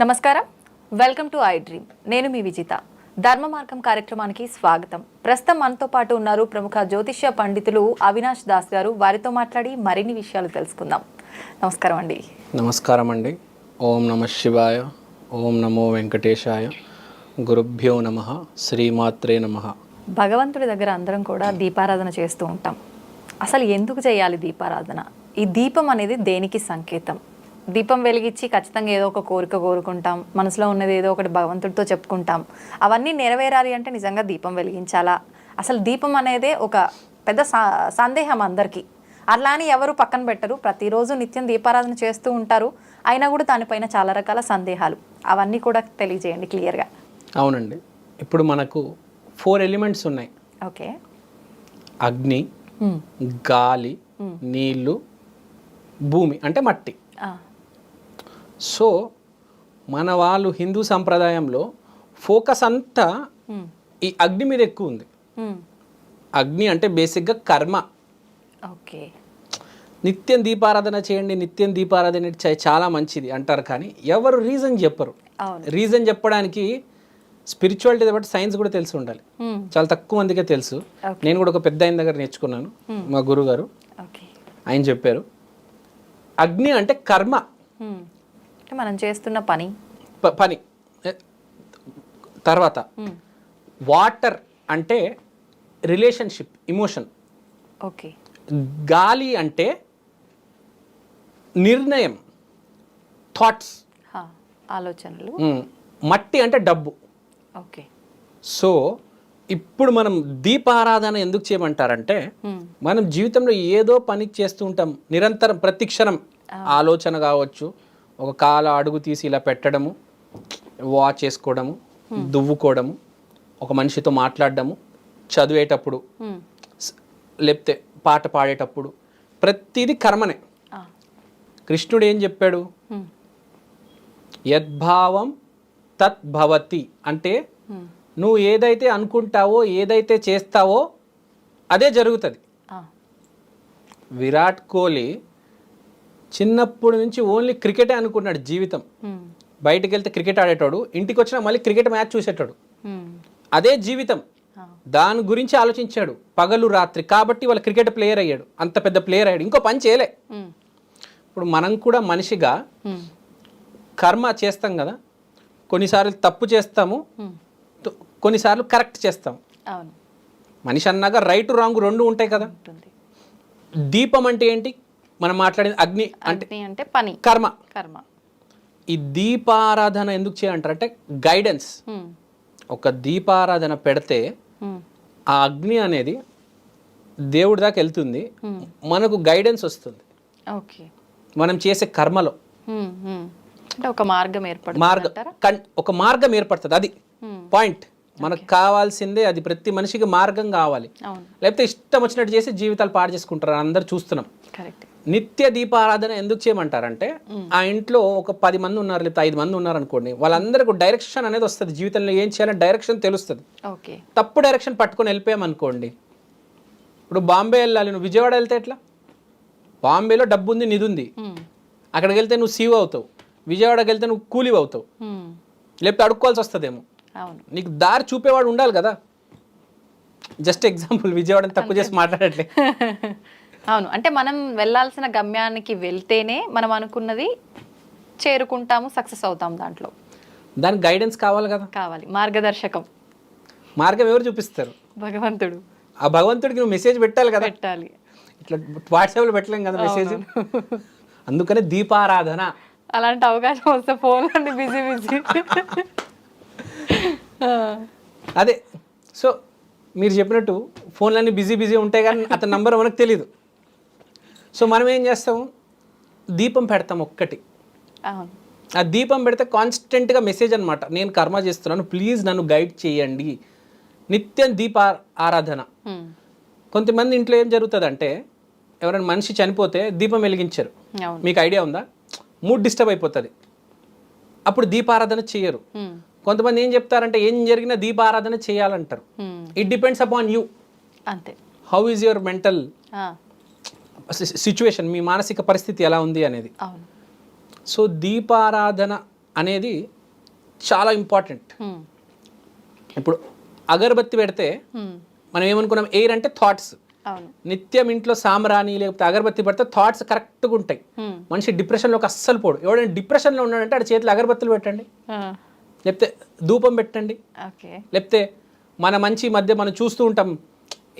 నమస్కారం. Welcome to I dream నేను మీ విజిత. ధర్మ మార్గం కార్యక్రమానికి స్వాగతం. ప్రస్తుతం మనతో పాటు ఉన్నారు ప్రముఖ జ్యోతిష్య పండితులు అవినాష్ దాస్ గారు. వారితో మాట్లాడి మరిన్ని విషయాలు తెలుసుకుందాం. నమస్కారం అండి. నమస్కారం అండి. ఓం నమ శివాయ ఓం నమో వెంకటేశాయ గురుభ్యో నమ శ్రీమాత్రే నమ. భగవంతుడి దగ్గర అందరం కూడా దీపారాధన చేస్తూ ఉంటాం. అసలు ఎందుకు చేయాలి దీపారాధన? ఈ దీపం అనేది దేనికి సంకేతం? దీపం వెలిగించి ఖచ్చితంగా ఏదో ఒక కోరిక కోరుకుంటాం. మనసులో ఉన్నది ఏదో ఒకటి భగవంతుడితో చెప్పుకుంటాం. అవన్నీ నెరవేరాలి అంటే నిజంగా దీపం వెలిగించాలా? అసలు దీపం అనేదే ఒక పెద్ద సందేహం అందరికీ. అట్లా అని ఎవరు పక్కన పెట్టరు. ప్రతిరోజు నిత్యం దీపారాధన చేస్తూ ఉంటారు. అయినా కూడా దానిపైన చాలా రకాల సందేహాలు. అవన్నీ కూడా తెలియజేయండి క్లియర్గా. అవునండి. ఇప్పుడు మనకు ఫోర్ ఎలిమెంట్స్ ఉన్నాయి. ఓకే. అగ్ని గాలి నీళ్ళు భూమి అంటే మట్టి. సో మన వాళ్ళు హిందూ సంప్రదాయంలో ఫోకస్ అంతా ఈ అగ్ని మీద ఎక్కువ ఉంది. అగ్ని అంటే బేసిక్గా కర్మ. ఓకే. నిత్యం దీపారాధన చేయండి నిత్యం దీపారాధన చాలా మంచిది అంటారు కానీ ఎవరు రీజన్ చెప్పరు. రీజన్ చెప్పడానికి స్పిరిచువాలిటీ బట్టి సైన్స్ కూడా తెలిసి ఉండాలి. చాలా తక్కువ మందికే తెలుసు. నేను కూడా ఒక పెద్ద ఆయన దగ్గర నేర్చుకున్నాను మా గురుగారు. ఆయన చెప్పారు అగ్ని అంటే కర్మ. మనం చేస్తున్న పని. పని. తర్వాత. వాటర్ అంటే రిలేషన్షిప్ ఇమోషన్. ఓకే. గాలి అంటే నిర్ణయం థాట్స్. ఆలోచనలు. మట్టి అంటే డబ్బు. ఓకే. సో ఇప్పుడు మనం దీపారాధన ఎందుకు చేయమంటారంటే. మనం జీవితంలో ఏదో పని చేస్తూ ఉంటాం. నిరంతరం ప్రతి క్షణం. ఆలోచన కావచ్చు ఒక కాల అడుగు తీసి ఇలా పెట్టడము వాచ్ చేసుకోవడము దువ్వుకోవడము ఒక మనిషితో మాట్లాడడము చదివేటప్పుడు. స్- లేకపోతే పాట పాడేటప్పుడు ప్రతిదీ కర్మనే. కృష్ణుడు ఏం చెప్పాడు మ్మ్. యద్భావం తత్ భవతి అంటే. నువ్వు ఏదైతే అనుకుంటావో ఏదైతే చేస్తావో అదే జరుగుతుంది. విరాట్ కోహ్లీ చిన్నప్పటి నుంచి ఓన్లీ క్రికెటే అనుకున్నాడు జీవితం. మ్మ్. బయటికి వెళ్తే క్రికెట్ ఆడేటోడు ఇంటికి వచ్చినా మళ్ళీ క్రికెట్ మ్యాచ్ చూసేటోడు. మ్మ్. అదే జీవితం. దాని గురించి ఆలోచించాడు. పగలు రాత్రి. కాబట్టి వాళ్ళ క్రికెట్ ప్లేయర్ అయ్యాడు. అంత పెద్ద ప్లేయర్ అయ్యాడు. ఇంకో పని చేయలే. మ్మ్. ఇప్పుడు మనం కూడా మనిషిగా. కర్మ చేస్తాం కదా. కొన్నిసార్లు తప్పు చేస్తాము. కొన్నిసార్లు కరెక్ట్ చేస్తాం. మనిషి అన్నాక రైట్ రాంగ్ రెండు ఉంటాయి కదా. దీపం అంటే ఏంటి? మనం మాట్లాడేది అగ్ని అంటే అంటే పని. కర్మ. కర్మ. ఈ దీపారాధన ఎందుకు చేయాలంటారంటే గైడెన్స్ మ్మ్. ఒక దీపారాధన పెడితే. ఆ అగ్ని అనేది దేవుడి దాకా వెళ్తుంది. మనకు గైడెన్స్ వస్తుంది. ఓకే. మనం చేసే కర్మలో. అంటే ఒక మార్గం ఏర్పడుతుంది మార్గం ఒక మార్గం ఏర్పడుతుంది అది. పాయింట్ మనకు కావాల్సిందే అది. ప్రతి మనిషికి మార్గం కావాలి. లేకపోతే ఇష్టం వచ్చినట్టు చేసి జీవితాలు పాడు చేసుకుంటారు. అందరు చూస్తున్నాం. కరెక్ట్. నిత్య దీపారాధన ఎందుకు చేయమంటారంటే ఆ ఇంట్లో ఒక పది మంది ఉన్నారు లేకపోతే ఐదు మంది ఉన్నారు అనుకోండి వాళ్ళందరికీ డైరెక్షన్ అనేది వస్తుంది. జీవితంలో ఏం చేయాలని డైరెక్షన్ తెలుస్తుంది. తప్పు డైరెక్షన్ పట్టుకొని వెళ్ళిపోయాం అనుకోండి ఇప్పుడు బాంబే వెళ్ళాలి. నువ్వు విజయవాడ వెళ్తే ఎట్లా? బాంబేలో డబ్బు ఉంది నిధి ఉంది. అక్కడికి వెళ్తే నువ్వు సీవ్ అవుతావు. విజయవాడకి వెళ్తే నువ్వు కూలివ్ అవుతావు. లేకపోతే అడుక్కోవాల్సి వస్తుందేమో. నీకు దారి చూపేవాడు ఉండాలి కదా. జస్ట్ ఎగ్జాంపుల్ విజయవాడని తక్కువ చేసి మాట్లాడట్లే. అవును. అంటే మనం వెళ్ళాల్సిన గమ్యానికి వెళ్తేనే మనం అనుకున్నది చేరుకుంటాము సక్సెస్ అవుతాం దాంట్లో. దానికి గైడెన్స్ కావాలి కదా? కావాలి. మార్గదర్శకం. మార్గం ఎవరు చూపిస్తారు? భగవంతుడు. ఆ భగవంతుడికి నువ్వు మెసేజ్ పెట్టాలి కదా? పెట్టాలి. ఇట్లా వాట్సాప్లో పెట్టలేం కదా మెసేజ్ అందుకనే దీపారాధన. అలాంటి అవకాశం వస్తే ఫోన్ అండి బిజీ బిజీ అదే. సో మీరు చెప్పినట్టు ఫోన్లన్నీ బిజీ బిజీ ఉంటాయి కానీ అతని నంబర్ మనకు తెలియదు సో మనం ఏం చేస్తాం? దీపం పెడతాం ఒక్కటి. ఆ దీపం పెడితే కాన్స్టెంట్గా మెసేజ్ అనమాట నేను కర్మ చేస్తున్నాను ప్లీజ్ నన్ను గైడ్ చేయండి. నిత్యం దీప ఆరాధన. కొంతమంది ఇంట్లో ఏం జరుగుతుందంటే ఎవరైనా మనిషి చనిపోతే దీపం వెలిగించరు. మీకు ఐడియా ఉందా? మూడ్ డిస్టర్బ్ అయిపోతుంది. అప్పుడు దీపారాధన చేయరు. కొంతమంది ఏం చెప్తారంటే ఏం జరిగినా దీపారాధన చేయాలంటారు. ఇట్ డిపెండ్స్ అపాన్ యూ అంతే. How is your mental situation మీ మానసిక పరిస్థితి ఎలా ఉంది అనేది. సో దీపారాధన అనేది చాలా ఇంపార్టెంట్. ఇప్పుడు అగరబత్తి పెడితే. మనం ఏమనుకున్నాం? ఎయిర్ అంటే థాట్స్ నిత్యం ఇంట్లో సాంబ్రాణి లేకపోతే అగరబత్తి పెడితే థాట్స్ కరెక్ట్గా ఉంటాయి. మనిషి డిప్రెషన్లోకి అస్సలు పోడు. ఎవడైనా డిప్రెషన్లో ఉన్నాడంటే ఆడ చేతిలో అగరబత్తులు పెట్టండి. లేకపోతే ధూపం పెట్టండి. లేకపోతే మన మంచి మధ్య మనం చూస్తూ ఉంటాం.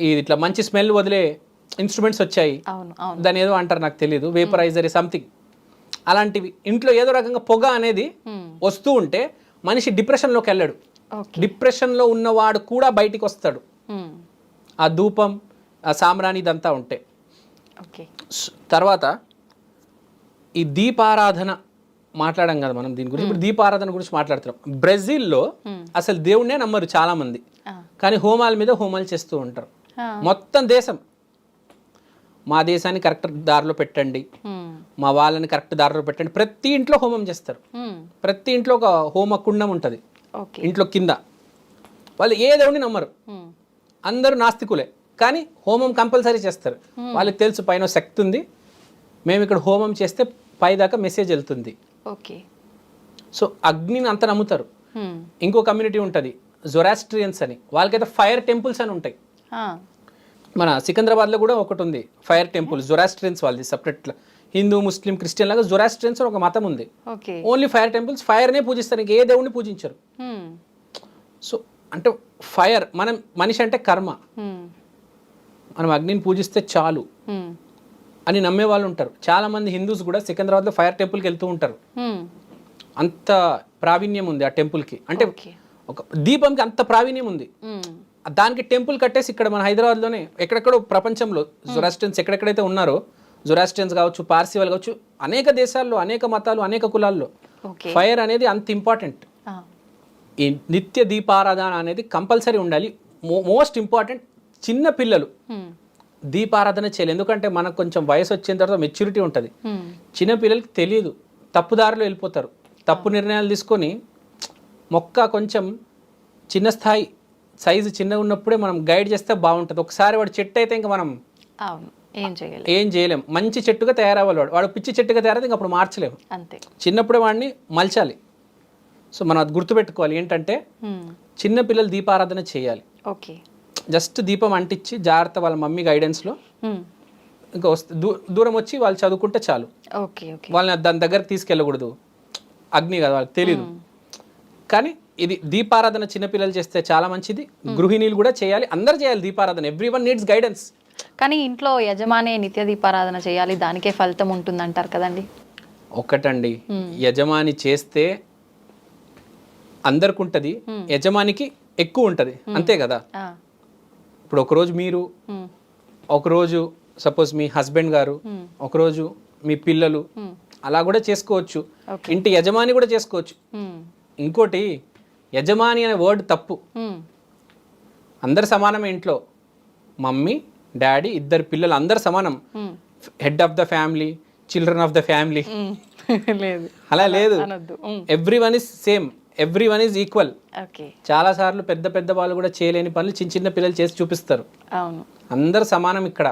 ఇది ఇట్లా మంచి స్మెల్ వదిలే ఇన్స్ట్రుమెంట్స్ వచ్చాయి. దాని ఏదో అంటారు నాకు తెలియదు వేపరైజర్ సంథింగ్ అలాంటివి. ఇంట్లో ఏదో రకంగా పొగ అనేది. వస్తూ ఉంటే మనిషి డిప్రెషన్లోకి వెళ్ళాడు. డిప్రెషన్లో ఉన్నవాడు కూడా బయటికి వస్తాడు. ఆ ధూపం ఆ సాంబ్రాణి ఇదంతా ఉంటే. తర్వాత ఈ దీపారాధన మాట్లాడాం కదా మనం దీని గురించి. ఇప్పుడు దీపారాధన గురించి మాట్లాడుతున్నాం. బ్రెజిల్లో అసలు దేవుణ్ణే నమ్మరు చాలా మంది ఆ, కానీ హోమాల మీద హోమాలు చేస్తూ ఉంటారు. మొత్తం దేశం. మా దేశాన్ని కరెక్ట్ దారిలో పెట్టండి. మా వాళ్ళని కరెక్ట్ దారిలో పెట్టండి. ప్రతి ఇంట్లో హోమం చేస్తారు. ప్రతి ఇంట్లో ఒక హోమ కుండం ఉంటుంది. ఇంట్లో కింద. వాళ్ళు ఏ దేవుడిని నమ్మరు. అందరూ నాస్తికులే. కానీ హోమం కంపల్సరీ చేస్తారు. వాళ్ళకి తెలుసు పైన శక్తి ఉంది. మేము ఇక్కడ హోమం చేస్తే పై దాకా మెసేజ్ వెళ్తుంది. ఓకే. సో అగ్నిని అంత నమ్ముతారు. ఇంకో కమ్యూనిటీ ఉంటుంది. జొరాస్ట్రియన్స్ అని. వాళ్ళకైతే ఫైర్ టెంపుల్స్ అని ఉంటాయి. మన సికింద్రాబాద్లో కూడా ఒకటి ఉంది ఫైర్ టెంపుల్ జొరాస్ట్రియన్స్ వాళ్ళది సపరేట్ హిందూ ముస్లిం క్రిస్టియన్ లాగా జొరాస్ట్రియన్స్ ఒక మతం ఉంది. ఓన్లీ ఫైర్ టెంపుల్స్ ఫైర్నే పూజిస్తారు ఇంక ఏ దేవుడిని పూజించరు. సో అంటే ఫైర్ మనం మనిషి అంటే కర్మ. మనం అగ్నిని పూజిస్తే చాలు. అని నమ్మే వాళ్ళు ఉంటారు. చాలా మంది హిందూస్ కూడా సికింద్రాబాద్లో ఫైర్ టెంపుల్కి వెళ్తూ ఉంటారు. అంత ప్రావీణ్యం ఉంది ఆ టెంపుల్కి అంటే ఒక దీపంకి అంత ప్రావీణ్యం ఉంది. దానికి టెంపుల్ కట్టేసి ఇక్కడ మన హైదరాబాద్లోనే ఎక్కడెక్కడో ప్రపంచంలో జొరాస్టియన్స్ ఎక్కడెక్కడైతే ఉన్నారో జొరాస్టియన్స్ కావచ్చు పార్సీ వాళ్ళు కావచ్చు అనేక దేశాల్లో అనేక మతాలు అనేక కులాల్లో ఫైర్ అనేది అంత ఇంపార్టెంట్. ఈ నిత్య దీపారాధన అనేది కంపల్సరీ ఉండాలి. మోస్ట్ ఇంపార్టెంట్ చిన్న పిల్లలు. దీపారాధన చేయాలి. ఎందుకంటే మనకు కొంచెం వయసు వచ్చిన తర్వాత మెచ్యూరిటీ ఉంటుంది. చిన్న పిల్లలకి తెలియదు తప్పుదారిలో వెళ్ళిపోతారు. తప్పు నిర్ణయాలు తీసుకొని మొక్క కొంచెం చిన్న స్థాయి సైజు చిన్నగా ఉన్నప్పుడే మనం గైడ్ చేస్తే బాగుంటుంది. ఒకసారి వాడు చెట్టు అయితే ఇంకా మనం అవును ఏం చేయాలి. ఏం చేయలేం. మంచి చెట్టుగా తయారవ్వాలి వాడు. వాడు పిచ్చి చెట్టుగా తయారైతే ఇంక అప్పుడు మార్చలేము. అంతే. చిన్నప్పుడే వాడిని మలచాలి. సో మనం అది గుర్తుపెట్టుకోవాలి. ఏంటంటే. చిన్న పిల్లలు దీపారాధన చేయాలి. ఓకే. జస్ట్ దీపం అంటించి జాగ్రత్త వాళ్ళ మమ్మీ గైడెన్స్లో. ఇంకా వస్తే దూ దూరం వచ్చి వాళ్ళు చదువుకుంటే చాలు. Okay okay. వాళ్ళని దాని దగ్గరకు తీసుకెళ్ళకూడదు. అగ్ని కదా వాళ్ళకి తెలియదు కానీ ఇది దీపారాధన చిన్నపిల్లలు చేస్తే చాలా మంచిది. గృహిణీలు కూడా చేయాలి. అందరు చేయాలి దీపారాధన. ఎవ్రీ వన్ నీడ్స్ గైడెన్స్ కానీ ఇంట్లో యజమానే నిత్య దీపారాధన చేయాలి. దానికే ఫలితం ఉంటుంది అంటారు కదండి ఒక్కటండి యజమాని చేస్తే అందరికి ఉంటుంది యజమానికి ఎక్కువ ఉంటుంది అంతే కదా? ఇప్పుడు ఒకరోజు మీరు. ఒకరోజు సపోజ్ మీ హస్బెండ్ గారు ఒకరోజు మీ పిల్లలు. అలా కూడా చేసుకోవచ్చు. ఇంటి యజమాని కూడా చేసుకోవచ్చు. ఇంకోటి యజమాని అనే వర్డ్ తప్పు. అందరు సమానమే ఇంట్లో. మమ్మీ డాడీ ఇద్దరు పిల్లలు అందరు సమానం. Head of the family children of the family. లేదు. అలా లేదు. Everyone is same everyone is equal చాలా సార్లు పెద్ద పెద్ద వాళ్ళు కూడా చేయలేని పనులు చిన్న చిన్న పిల్లలు చేసి చూపిస్తారు. అవును. అందరు సమానం ఇక్కడ.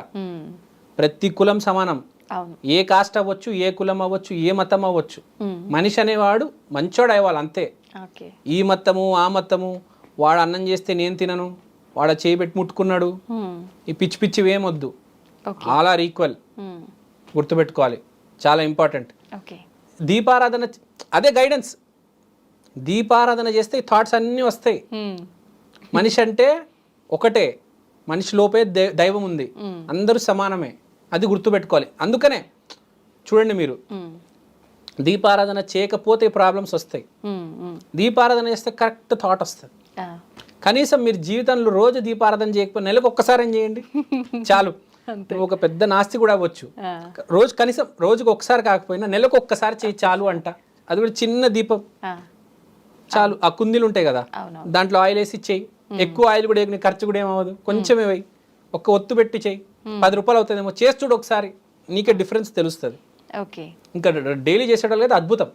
ప్రతి కులం సమానం. ఏ కాస్ట్ అవ్వచ్చు ఏ కులం అవ్వచ్చు ఏ మతం అవ్వచ్చు. మనిషి అనేవాడు మంచోడు అయ్యాలి అంతే. ఈ మతము ఆ మతము వాడు అన్నం చేస్తే నేను తినను వాడు చేయి పెట్టి ముట్టుకున్నాడు. ఈ పిచ్చి పిచ్చి ఏమొద్దు ఆల్ ఆర్ ఈక్వల్. గుర్తుపెట్టుకోవాలి. చాలా ఇంపార్టెంట్ దీపారాధన అదే గైడెన్స్ దీపారాధన చేస్తే థాట్స్ అన్నీ వస్తాయి. మనిషి అంటే ఒకటే. మనిషి లోపే దైవం ఉంది. అందరూ సమానమే. అది గుర్తుపెట్టుకోవాలి. అందుకనే చూడండి మీరు. దీపారాధన చేయకపోతే ప్రాబ్లమ్స్ వస్తాయి. దీపారాధన చేస్తే కరెక్ట్ థాట్ వస్తుంది. కనీసం మీరు జీవితంలో రోజు దీపారాధన చేయకపోతే నెలకు ఒక్కసారి ఏం చేయండి. చాలు. ఒక పెద్ద నాస్తి కూడా అవ్వచ్చు. రోజు కనీసం రోజుకి ఒకసారి కాకపోయినా నెలకు ఒక్కసారి చేయి చాలు అంట. అది కూడా చిన్న దీపం. చాలు. ఆ కుందీలు ఉంటాయి కదా. దాంట్లో ఆయిల్ వేసి చెయ్యి ఎక్కువ ఆయిల్ కూడా నీ ఖర్చు కూడా ఏమవ్వదు కొంచెమే వేయి. ఒక్క ఒత్తు పెట్టి చెయ్యి పది రూపాయలు అవుతుందేమో. చేసి చూడు ఒకసారి. నీకే డిఫరెన్స్ తెలుస్తుంది. ఓకే. ఇంకా డైలీ చేసేటప్పుడు అయితే అద్భుతం.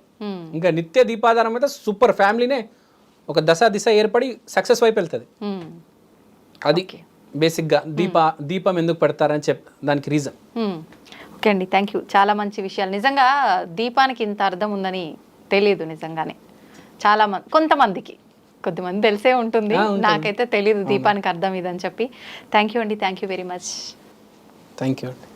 ఇంకా నిత్య దీపాధారం అయితే సూపర్ ఫ్యామిలీనే ఒక దశ దిశ ఏర్పడి సక్సెస్ వైపు వెళ్తుంది. అది. బేసిక్గా దీప దీపం ఎందుకు పెడతారని చెప్ దానికి రీజన్. ఓకే అండి. Thank you. చాలా మంచి విషయాలు. నిజంగా దీపానికి ఇంత అర్థం ఉందని తెలియదు నిజంగానే. చాలా మంది కొంతమందికి. కొద్దిమంది తెలిసే ఉంటుంది. నాకైతే తెలియదు దీపానికి అర్థం ఇదని చెప్పి. థ్యాంక్ యూ అండి. Thank you very much. Thank you అండి.